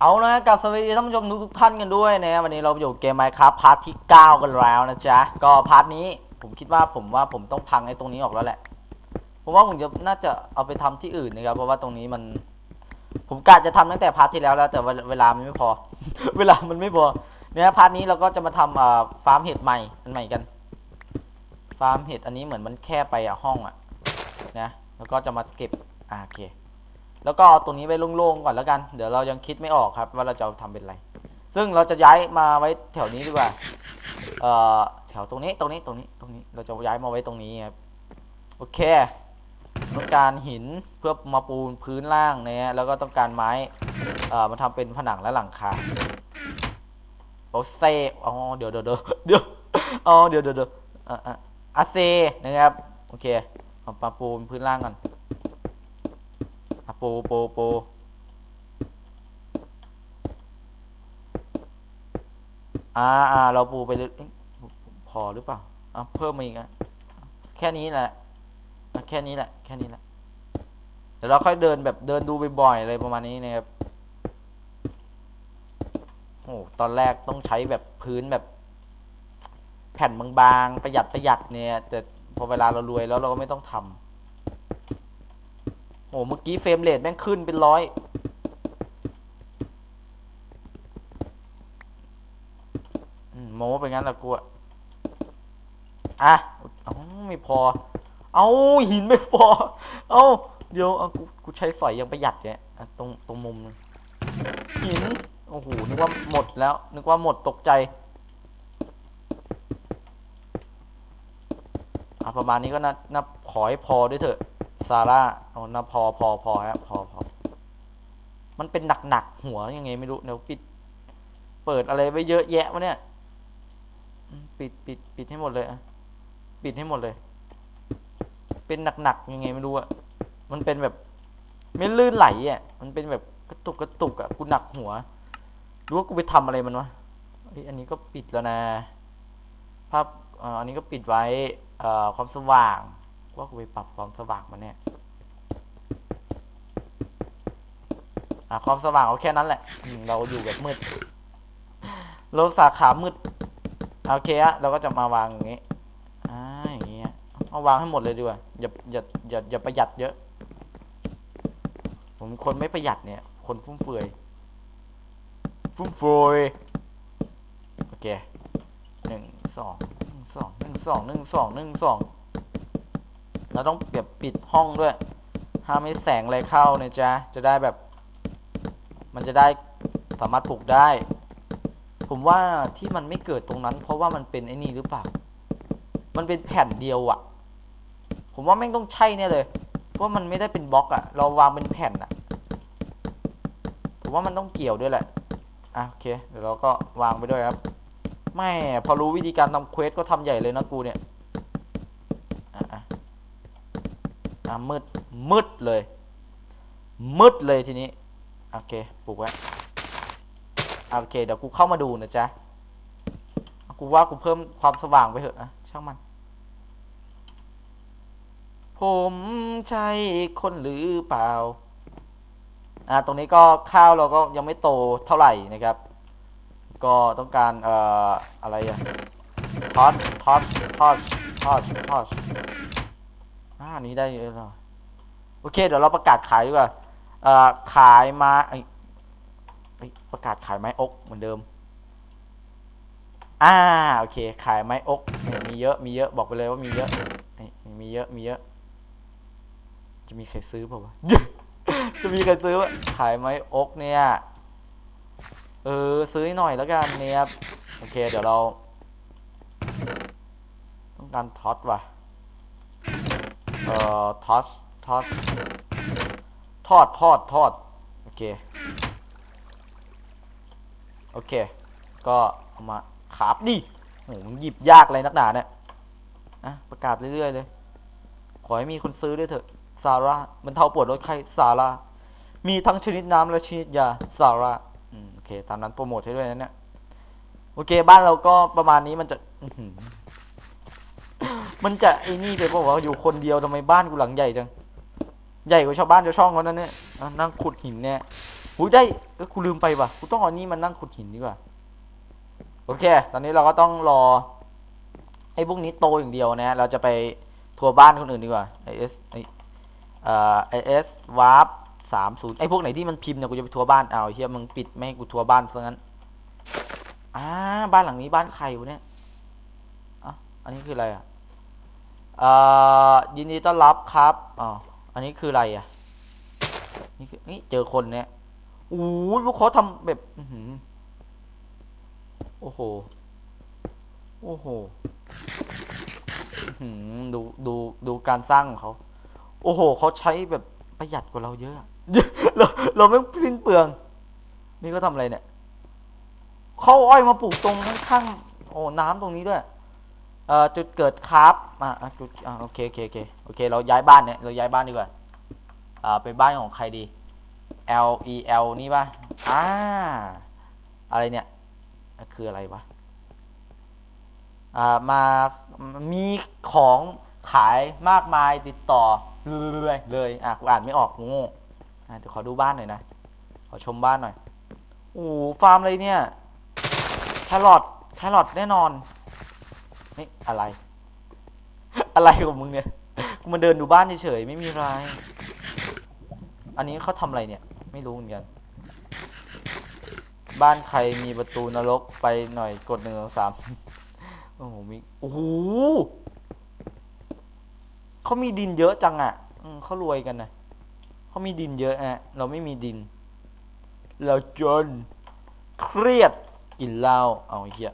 เอาละกับสวัสดีท่านผู้ชมทุกท่านกันด้วยนะวันนี้เราอยู่เกมไมครับพาร์ทที่ 9 กันแล้วนะจ๊ะ ก็พาร์ทนี้ผมคิดว่าผมว่าผมต้องพังไอ้ตรงนี้ออกแล้วแหละผมว่าผมจะน่าจะเอาไปทำที่อื่นนะครับเพราะว่าตรงนี้มัน ผมกะจะทำตั้งแต่พาร์ทที่แล้วแล้วแต่เวลามันไม่พอ เวลามันไม่พอเนี่ยพาร์ทนี้เราก็จะมาทำอ่ฟาร์มเห็ดใหม่อันใหม่กัน ฟาร์มเห็ดอันนี้เหมือนมันแค่ไปอะห้องอะนะแล้วก็จะมาเก็บอ่าโอเค แล้วก็เอาตัวนี้ไว้โล่งๆก่อนแล้วกัน เดี๋ยวเรายังคิดไม่ออกครับ ว่าเราจะเอาทำเป็นอะไร ซึ่งเราจะย้ายมาไว้แถวนี้ดีกว่า เอ่อ แถวตรงนี้ ตรงนี้ ตรงนี้ ตรงนี้ เราจะย้ายมาไว้ตรงนี้ครับ โอเค ต้องการหินเพื่อมาปูนพื้นล่างเนี่ยแล้วก็ต้องการไม้ เอ่อ มาทำเป็นผนังและหลังคาโอเซอ๋อเดี๋ยวเดี๋ยวเดี๋ยวเดี๋ยวอ๋อเดี๋ยวเดี๋ยวเดี๋ยวอะอะอาเซนะครับ โอเคเอามาปูนพื้นล่างก่อน อะปูปูปูอ่าอ่าเราปูไปเลยเอ๊ะพอหรือเปล่าอะเพิ่มมาอีกอะแค่นี้แหละแค่นี้แหละ แค่นี้แหละเดี๋ยวเราค่อยเดินแบบเดินดูบ่อยๆอะไรประมาณนี้นะครับโอ้ตอนแรกต้องใช้แบบพื้นแบบ แผ่นบางๆประหยัดประหยัดเนี่ย แต่พอเวลาเรารวยแล้วเราก็ไม่ต้องทำ โอ้เมื่อกี้เฟรมเรทแม่งขึ้นเป็นร้อยอืมโม้ไปงั้นละกูอะอะเอ้าไม่พอ เอาหินไม่พอ เอาเดี๋ยวเอากูกูใช้สอยยังประหยัดเนี่ยะตรงตรงมุมหิน โอ้โห นึกว่าหมดแล้ว นึกว่าหมดตกใจอะประมาณนี้ก็น่าน่าขอให้พอด้วยเถอะ ซาร่าเอาน่าพอพอพอฮะพอพอมันเป็นหนักๆหัวยังไงไม่รู้เดี๋ยวปิด เปิดอะไรไว้เยอะแยะวะเนี่ย ปิดปิดปิดให้หมดเลยอะปิดให้หมดเลย เป็นหนักๆยังไงไม่รู้อะมันเป็นแบบ ไม่ลื่นไหลอะ มันเป็นแบบกระตุกกระตุกอะกูหนักหัวรู้ว่ากูไปทำอะไรมันวะอันนี้ก็ปิดแล้วนะ ภาพอันนี้ก็ปิดไว้ความสว่าง ว่ากูไปปรับความสว่างมันเนี่ยอะความสว่างเอาแค่นั้นแหละเราอยู่แบบมืดราสาขามืดโอเคอะเราก็จะมาวางอย่างงี้อ่าอย่างเงี้ยเอาวางให้หมดเลยดีกว่าอย่าอย่าอย่าอย่าประหยัดเยอะ ผมคนไม่ประหยัดเนี่ย คนฟุ่มเฟือยฟุ่มเฟือยโอเคหนึ่งสองหนึ่งสองหนึ่งสองหนึ่งสองหนึ่งสอง เราต้องเก็บปิดห้องด้วยห้ามให้แสงอะไรเข้าเนี่ยจ้ะจะได้แบบ มันจะได้สามารถปลูกได้ ผมว่าที่มันไม่เกิดตรงนั้น เพราะว่ามันเป็นไอ้นี่หรือเปล่า มันเป็นแผ่นเดียวอะผมว่าแม่งต้องใช่เนี่ยเลยเพราะมันไม่ได้เป็นบล็อกอะเราวางเป็นแผ่นอะผมว่ามันต้องเกี่ยวด้วยแหละอะโอเค เดี๋ยวเราก็วางไปด้วยครับแม่พอรู้วิธีการทำเควสก็ทำใหญ่เลยนะกูเนี่ย อะอะอะ มืดมืดเลย มืดเลยทีนี้ โอเคปลูกไว้โอเค เดี๋ยวกูเข้ามาดูนะจ๊ะ กูว่ากูเพิ่มความสว่างไปเถอะอะช่างมัน ผมใช่คนหรือเปล่า อ่า ตรงนี้ก็ข้าวเราก็ยังไม่โตเท่าไหร่นะครับ ก็ต้องการเอ่ออะไรอะทอสทอสทอสทอสทอสานนี้ได้เยอะแล้วโอเค เดี๋ยวเราประกาศขายดีกว่าเอ่อขายมาไอ้ประกาศขายไม้อกเหมือนเดิม อ่า โอเค ขายไม้อกมีเยอะ มีเยอะ บอกไปเลยว่ามีเยอะ มีเยอะ มีเยอะ จะมีใครซื้อเปล่าวะ จะมีใครซื้อวะขายไม้อกเนี่ย เออ ซื้อหน่อยแล้วกันเนี่ย โอเค เดี๋ยวเรา ต้องการท็อตว่ะ เอ่อทอตท็อตทอดทอดทอดโอเค โอเค ก็เอามาขาบดิโหมันหยิบยากอะไรนักหนาเนี่ยอะประกาศเรื่อยๆเลย ขอให้มีคนซื้อด้วยเถอะ ซาร่ามันเท่าปวดรถไข้ซาร่ามีทั้งชนิดน้ำและชนิดยาซาร่าอืมโอเค ตามนั้นโปรโมทให้ด้วยนะเนี่ย โอเค บ้านเราก็ประมาณนี้มันจะ มันจะไอ้นี่ไปบอกว่าวะอยู่คนเดียวทำไมบ้านกูหลังใหญ่จัง ใหญ่กว่าชาวบ้านชาวช่องเขานั่นเนี่ยอะนั่งขุดหินเนี่ยหูได้ก็กูลืมไปว่ะกูต้องเอานี่มานั่งขุดหินดีกว่า โอเค ตอนนี้เราก็ต้องรอไอ้พวกนี้โตอย่างเดียวนะ เราจะไปทัวร์บ้านคนอื่นดีกว่า IS ไอเอ่อ IS Warp สามศูนย์ไอพวกไหนที่มันพิมพ์เนี่ยกูจะไปทัวร์บ้านเอาเฮียมึงปิดไม่ให้กูทัวร์บ้านซะงั้นอ่าบ้านหลังนี้บ้านใครวะเนี่ยอะอันนี้คืออะไรอะเอ่อ ยินดีต้อนรับครับอ๋ออันนี้คืออะไรอะ นี่คือนี่เจอคนเนี่ยโอ้ยพวกเขาทำแบบอืโอ้โห โอ้โหดูดูดูการสร้างของเขา โอ้โห เขาใช้แบบประหยัดกว่าเราเยอะ เราเราไม่สิ้นเปลือง นี่ก็ทำอะไรเนี่ย เขาอาอ้อยมาปลูกตรงข้างๆโอ้น้ำตรงนี้ด้วย เอ่อจุดเกิดครับอะอะจุดอะโอเคโอเคโอเคโอเค เราย้ายบ้านเนี่ยเราย้ายบ้านดีกว่าอ่าเป็นบ้านของใครดี L E L นี่ป่ะอ่าอะไรเนี่ยคืออะไรวะอ่ามามีของขายมากมายติดต่อเรื่อยๆเลยอะกูอ่านไม่ออกกูโง่อะเดี๋ยวขอดูบ้านหน่อยนะขอชมบ้านหน่อยโอ้โหฟาร์มอะไรเนี่ยแครอทแครอทแน่นอน นี่อะไร อะไรของมึงเนี่ยกูมาเดินดูบ้านเฉยๆไม่มีอะไร อันนี้เขาทำอะไรเนี่ย ไม่รู้เหมือนกัน บ้านใครมีประตูนรกไปหน่อยกดหนึ่งสองสามโอ้โหมีโอ้โหเขามีดินเยอะจังอะเขารวยกันนะเขามีดินเยอะอะเราไม่มีดิน เราจน เครียดกินเหล้าเอาเหี้ย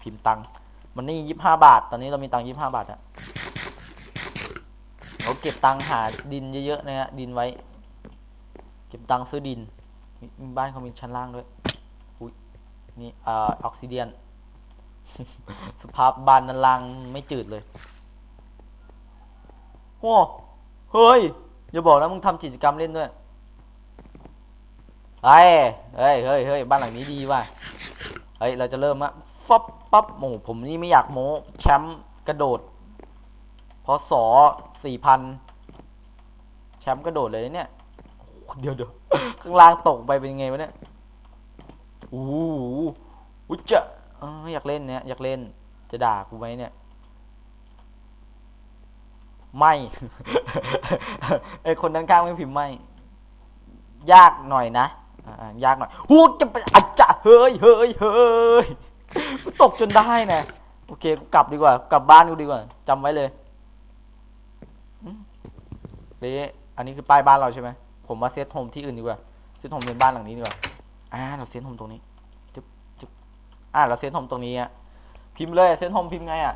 พิมพ์ตังค์ มันนี่ยี่ห้าบาท ตอนนี้เรามีตังค์ยี่ห้าบาทอะเราเก็บตังค์หาดินเยอะๆนะฮะดินไว้ เก็บตังค์ซื้อดินมีบ้านเขามีชั้นล่างด้วยอุ้ยนี่เอ่อออกซิเดียน สภาพบ้านนันลังไม่จืดเลยโอ้เฮ้ยอย่าบอกนะมึงทำกิจกรรมเล่นด้วยเฮ้ยเฮ้ยเฮ้ยเฮ้ยบ้านหลังนี้ดีว่ะเฮ้ยเราจะเริ่มอะ ฟับปั๊บโอ้ผมนี่ไม่อยากโม้แชมป์กระโดดพศสี่พันแชมป์กระโดดเลยเนี่ยเดี๋ยวเดี๋ยวข้างล่างตกไปเป็นไงวะเนี่ยโอ้โหอุ๊ยจะอยากเล่นเนี่ยอยากเล่น จะด่ากูไหมเนี่ย ไม่ไอคนด้านข้างไม่พิมพ์ไม่ ยากหน่อยนะอ่ายากหน่อยหูจะไปอาจจะเฮ้ยเฮ้ยเฮ้ย ตกจนได้นะโอเคกูกลับดีกว่า กลับบ้านกูดีกว่าจำไว้เลยอืมเละอันนี้คือป้ายบ้านเราใช่ไหมผมมาเซตโฮมที่อื่นดีกว่าเซตโฮมเป็นบ้านหลังนี้ดีกว่าอ่าเราเซตโฮมตรงนี้จุ๊บจุ๊บอ่าเราเซตโฮมตรงนี้อะพิมพ์เลยเซตโฮมพิมพ์ไงอะ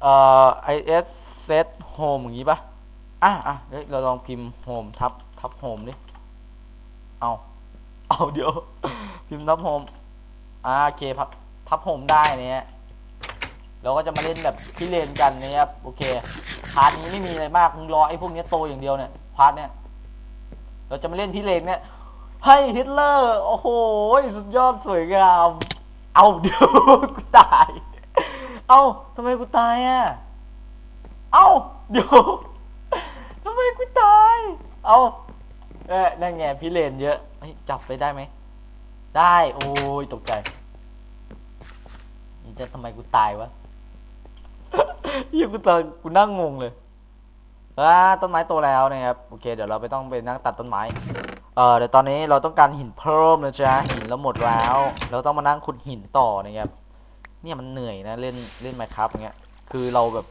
เอ่อ is set home อย่างงี้ปะอะอะเดี๋ยวเราลองพิมพ์ home ทับทับ home ดิเอาเอาเดี๋ยว พิมพ์ทับโฮม อ่าโอเคพับทับโฮมได้เนี่ยเราก็จะมาเล่นแบบที่เลนกันนะครับโอเคพาร์ทนี้ไม่มีอะไรมากมึงรอไอ้พวกนี้โตอย่างเดียวเนี่ยพาร์ทเนี้ยเราจะมาเล่นที่เลนเนี่ยให้ฮิตเลอร์โอ้โหสุดยอดสวยงามเอาเดี๋ยวกูตาย เอาทำไมกูตายอะเอาเดี๋ยวทำไมกูตาย เอาเอ๊ะนั่นไงพี่เลนเยอะจับไปได้ไหม ได้ โอ้ย ตกใจจะทำไมกูตายวะเฮียกูตายกูนั่งงงเลยอ่าต้นไม้โตแล้วนะครับ โอเค เดี๋ยวเราไปต้องไปนั่งตัดต้นไม้ เออเดี๋ยวตอนนี้เราต้องการหินเพิ่มนะจ๊ะ หินเราหมดแล้ว เราต้องมานั่งขุดหินต่อนะครับ เนี่ยมันเหนื่อยนะเล่นเล่นไมครับอย่างเงี้ย คือเราแบบ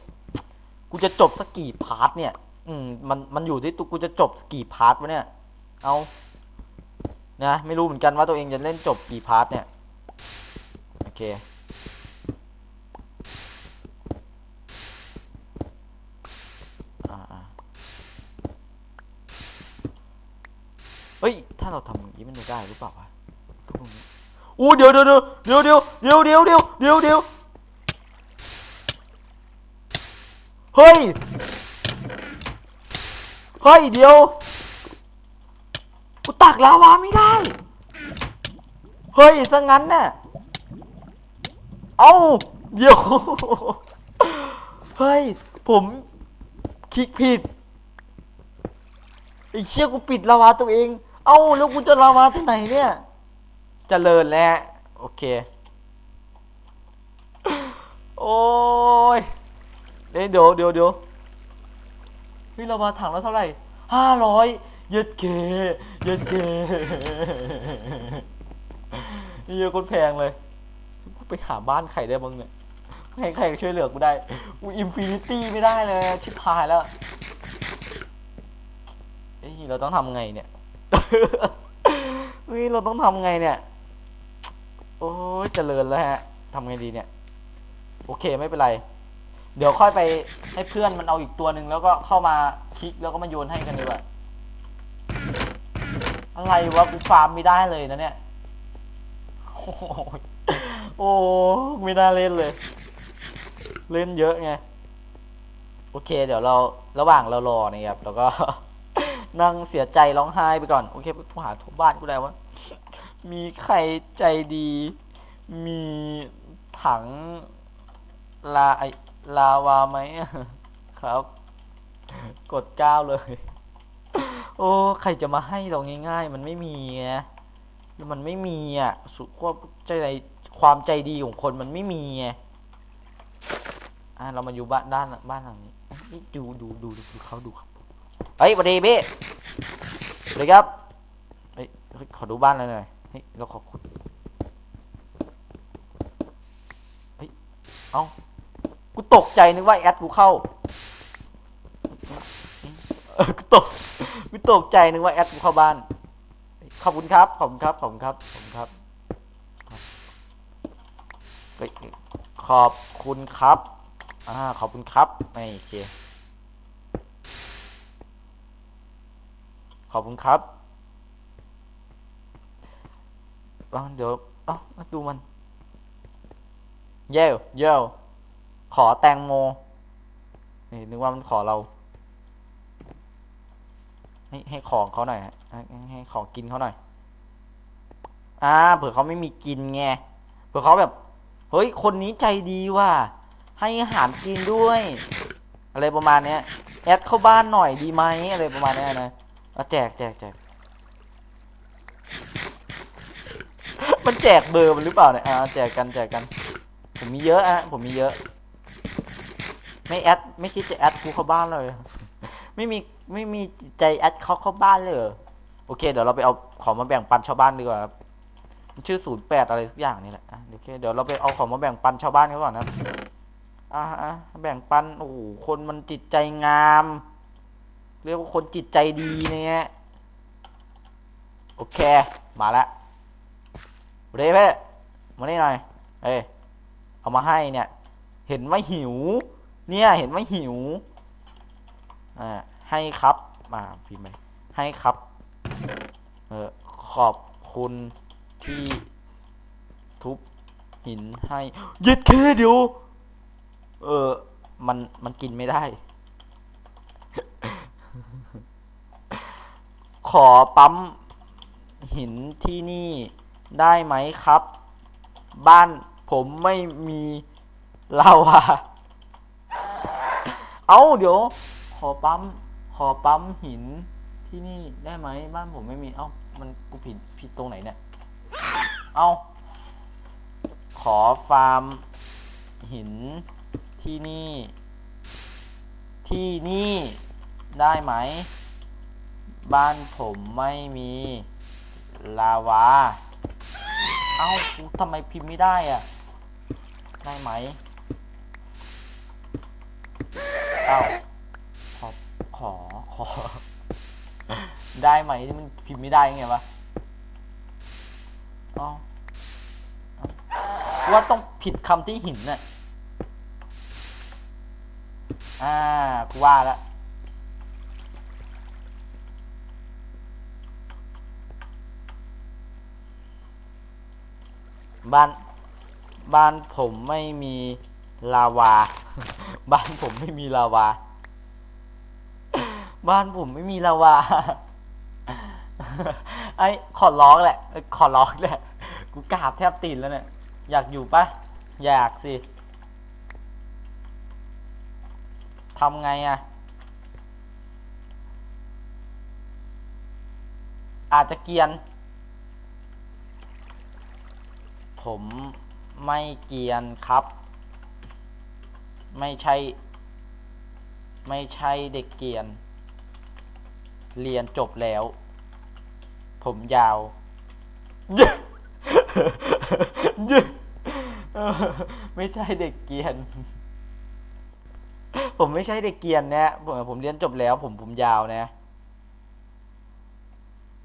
กูจะจบสักกี่พาร์ทเนี่ย อืม มัน มันอยู่ที่ตัวกูจะจบกี่พาร์ทวะเนี่ย เอา นะไม่รู้เหมือนกันว่าตัวเองจะเล่นจบกี่พาร์ทเนี่ย โอเคอ่าอ่าเฮ้ย ถ้าเราทำอย่างนี้มันจะได้หรือเปล่าวะทุกคนอู้เดี๋ยวเดี๋ยวเดี๋ยวเดี๋ยวเดี๋ยวเดี๋ยวเดี๋ยวเดี๋ยวเดี๋ยวเฮ้ย เฮ้ย เดี๋ยว ลาวาไม่ได้ เฮ้ยซะงั้นน่ะ เอาเดี๋ยว เฮ้ย ผมคลิกผิดไอ้เชี่ยกูปิดลาวาตัวเอง เอ้าแล้วกูจะลามาที่ไหนเนี่ยเจริญแล้ว โอเค โอ้ยเดี๋ยวเดี๋ยวเดี๋ยวเดี๋ยวเฮ้ยเรามาถังแล้วเท่าไหร่ห้าร้อย ย็ดเกเย็ดเกเยอะคนแพงเลยกูไปหาบ้านใครได้บ้างเนี่ยให้ใครช่วยเหลือกูได้กูอินฟินิตี้ไม่ได้เลย ชิบหายแล้วเฮ้ยเราต้องทำไงเนี่ยเฮ้ยเราต้องทำไงเนี่ย โอ้ยเจริญแล้วฮะทำไงดีเนี่ย โอเคไม่เป็นไร เดี๋ยวค่อยไปให้เพื่อนมันเอาอีกตัวหนึ่งแล้วก็เข้ามาคลิกแล้วก็มาโยนให้กันดีกว่า อะไรวะกูฟาร์มไม่ได้เลยนะเนี่ย โอ้โอ้ไม่น่าเล่นเลย เล่นเยอะไง โอเค เดี๋ยวเราระหว่างเรารอนะครับแล้วก็ นั่งเสียใจร้องไห้ไปก่อน โอเคไปหาทุบบ้านกูได้วะมีใครใจดี มีถังลาไอลาวาไหมครับ กดเก้าเลย โอ้ใครจะมาให้เราง่าย ๆ มันไม่มีไงมันไม่มีอะสุความใจความใจดีของคนมันไม่มีไงอะเรามาอยู่บ้านด้านบ้านหลังนี้ดูดูดูดูเขาดูครับเฮ้ยสวัสดีพี่สวัสดีครับเฮ้ยขอดูบ้านหน่อยหน่อยเฮ้ยเราขอคุณเฮ้ยเอ้ากูตกใจนึกว่าแอดกูเข้า กูตกกูตกใจนึกว่าแอดกูเข้าบ้าน ขอบคุณครับ ขอบคุณครับ ขอบคุณครับ ขอบคุณครับ ขอบคุณครับ อ่า ขอบคุณครับ ไม่โอเค ขอบคุณครับเดี๋ยวเอ้าดูมัน เย้เย้ขอแตงโม นี่นึกว่ามันขอเรา ให้ให้ของเขาหน่อยให้ให้ให้ของกินเขาหน่อย อ่า เผื่อเขาไม่มีกินไง เผื่อเขาแบบ เฮ้ย คนนี้ใจดีว่ะ ให้อาหารกินด้วย อะไรประมาณเนี้ย แอดเข้าบ้านหน่อยดีไหมอะไรประมาณเนี้ยนะเอาแจกแจกแจกมันแจกเบอร์มันหรือเปล่าเนี่ยอ่าแจกกันแจกกัน ผมมีเยอะอะผมมีเยอะ ไม่แอดไม่คิดจะแอดกูเข้าบ้านเลย ไม่มี ไม่มีใจแอดเขาเข้าบ้านเลยเหรอโอเค เดี๋ยวเราไปเอาของมาแบ่งปันชาวบ้านดีกว่าครับมันชื่อศูนย์แปดอะไรสักอย่างนี่แหละอะโอเคเดี๋ยวเราไปเอาของมาแบ่งปันชาวบ้านเขาก่อนนะอ่าอะแบ่งปันโอ้โหคนมันจิตใจงาม เรียกว่าคนจิตใจดีเนี่ยโอเค มาล้วเรเพ่มานี่หน่อย เอ้เอามาให้เนี่ย เห็นว่าหิว เนี่ย เห็นว่าหิว อ่า ให้ครับ มาพิมพ์ไปให้ครับ เออขอบคุณที่ทุบหินให้ย็ดเคเดียว เออ มันมันกินไม่ได้ ขอปั๊มหินที่นี่ได้ไหมครับ บ้านผมไม่มีลาวา เอาเดี๋ยว ขอปั๊ม อปั๊มหินที่นี่ได้ไหมบ้านผมไม่มี เอ้า มันกูผิดผิดตรงไหนเนี่ย เอาขอฟาร์มหินที่นี่ ที่นี่ได้ไหม บ้านผมไม่มีลาวา เอ้ากูทำไมพิมพ์ไม่ได้อะได้ไหม เอ้า ได้ไหมที่มันพิมพ์ไม่ได้ไงวะเอ้าเอ้าว่าต้องผิดคำที่หินน่ะ อ่า กูว่าแล้วบ้าน บ้านผมไม่มีลาวา บ้านผมไม่มีลาวา บ้านผมไม่มีลาวา ไอ้ขอร้องแหละ ขอร้องแหละ กูกราบแทบตีนแล้วเนี่ย อยากอยู่ปะอยากสิทำไงอะอาจจะเกียน ผมไม่เกียนครับ ไม่ใช่ ไม่ใช่เด็กเกียน เรียนจบแล้ว ผมยาวเย้เย้เออไม่ใช่เด็กเกียน ผมไม่ใช่เด็กเกรียนนะผมผมเรียนจบแล้ว ผมผมยาวนะ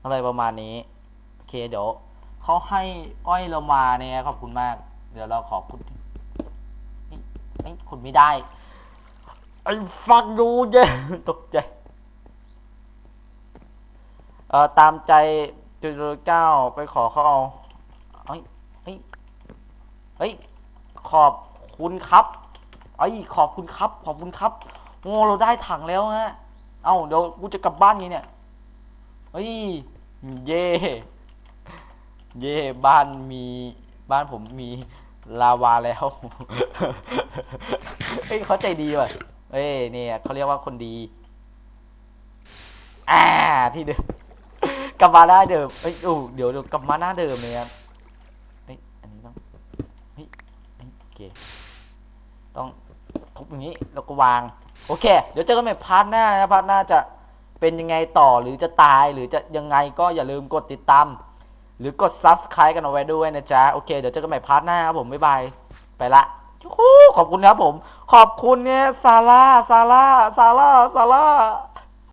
อะไรประมาณนี้ โอเคเดี๋ยวเขาให้อ้อยเรามาเนี่ยขอบคุณมาก เดี๋ยวเราขอคุณเฮ้คุณไม่ได้ ไอ้ฟังดูเย้ตกใจ อ่อตามใจจุดเก้าไปขอเขาเอาเฮ้ยเฮ้ยเฮ้ยขอบคุณครับเอ้ยขอบคุณครับ ขอบคุณครับโอ้เราได้ถังแล้วฮะ เอ้าเดี๋ยวกูจะกลับบ้านไงเนี่ยเฮ้ยเย่เย่บ้านมี บ้านผมมีลาวาแล้วเฮ้ยเขาใจดีว่ะเอ้ยเนี่ยเขาเรียกว่าคนดี อ่าที่เดิม กลับมาหน้าเดิมเอ้ยโอ้เดี๋ยวเดี๋ยวกลับมาหน้าเดิมเลยครับเฮ้ยอันนี้ต้องเฮ้ยเฮ้ยโอเคต้องทุบอย่างนี้แล้วก็วาง โอเค เดี๋ยวเจอกันใหม่พาร์ทหน้านะพาร์ทหน้าจะเป็นยังไงต่อหรือจะตายหรือจะยังไงก็อย่าลืมกดติดตามหรือกด subscribe กันเอาไว้ด้วยนะจ๊ะ โอเค เดี๋ยวเจอกันใหม่พาร์ทหน้าครับผม บ๊ายบาย ไปละขอบคุณครับผม ขอบคุณเนี่ยซาร่าซาร่าซาร่าซาร่า